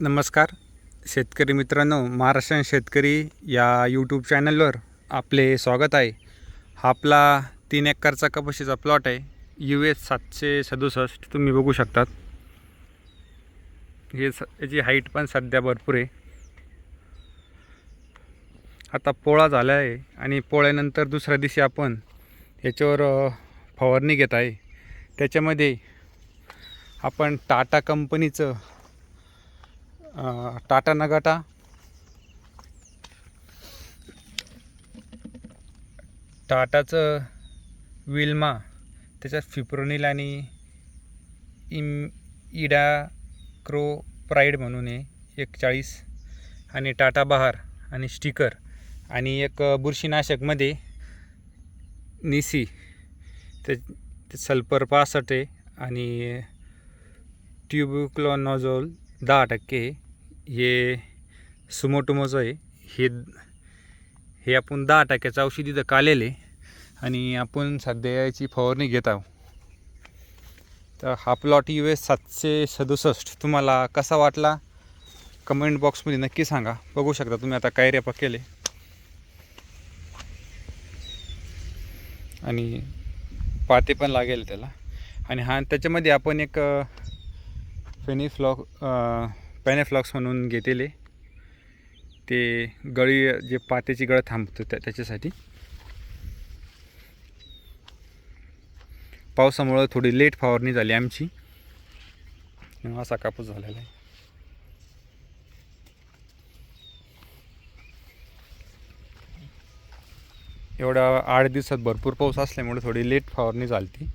नमस्कार. शेतकरी मित्रांनो महाराष्ट्र शेतकरी या यूट्यूब चॅनलवर आपले स्वागत आहे. हा आपला तीन एकरचा कपाशीचा प्लॉट आहे. यू एस सातशे सदुसष्ट तुम्ही बघू शकतात. हे स याची हाईट पण सध्या भरपूर आहे. आता पोळा झाला आहे आणि पोळ्यानंतर दुसऱ्या दिवशी आपण याच्यावर फवारणी घेत आहे. त्याच्यामध्ये आपण टाटा कंपनीचं टाटा नगाटा. टाटाचं विल्मा त्याच्यात फिप्रोनिल आणि इम इडा क्रो प्राईड म्हणून आहे एक चाळीस आणि टाटा बहार आणि स्टिकर आणि एक बुरशीनाशकमध्ये निसी ते ते सल्फर पासष्ट आहे आणि ट्युब्युक्लॉनॉझोल दहा टक्के हे सुमोटोमोचं आहे. हे हे आपण दहा टक्क्याचं औषध इथं कालेले आणि आपण सध्या याची फवारणी घेत आहोत. तर हा प्लॉट यू एस सातशे सदुसष्ट. तुम्हाला कसा वाटला? कमेंट बॉक्समध्ये नक्की सांगा. बघू शकता तुम्ही आता काय रेपा केले. आणि पाते पण लागेल त्याला. आणि हा त्याच्यामध्ये आपण एक फेनिफ्लॉक पॅनेफ्लॉक्स म्हणून घेतलेले. ते गळी जे पात्याची गळ थांबतो त्या त्याच्यासाठी. पावसामुळं थोडी लेट फवारणी झाली आमची. असा कापूस झालेला आहे. एवढा आठ दिवसात भरपूर पाऊस असल्यामुळे थोडी लेट फवारणी झाली ती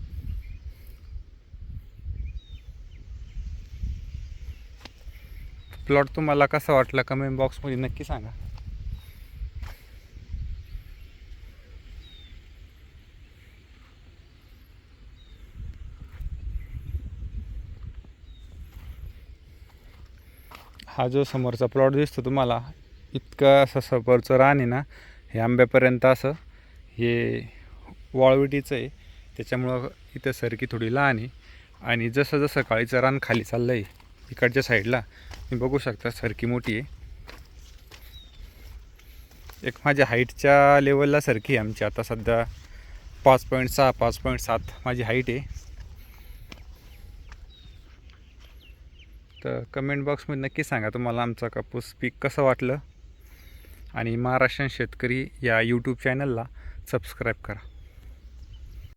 प्लॉट तुम्हाला कसा वाटला कमेंट बॉक्समध्ये नक्की सांगा. हा जो समोरचा प्लॉट दिसतो तुम्हाला इतकं असं समोरचं रान आहे ना हे आंब्यापर्यंत असं हे वाळवटीचं आहे. त्याच्यामुळं इथं सरकी थोडी लहान आहे. आणि जसं जसं काळीचं रान खाली चाललं आहे इकडच्या साईडला तुम्ही बघू शकता सरकी मोठी आहे. एक माझ्या हाईटच्या लेवलला सरकी आहे आमची. आता सध्या पाच पॉईंट सहा पाच पॉईंट सात माझी हाईट आहे. तर कमेंट बॉक्समध्ये नक्की सांगा तुम्हाला आमचा कापूस पीक कसं वाटलं. आणि महाराष्ट्रीयन शेतकरी या यूट्यूब चॅनलला सबस्क्राईब करा.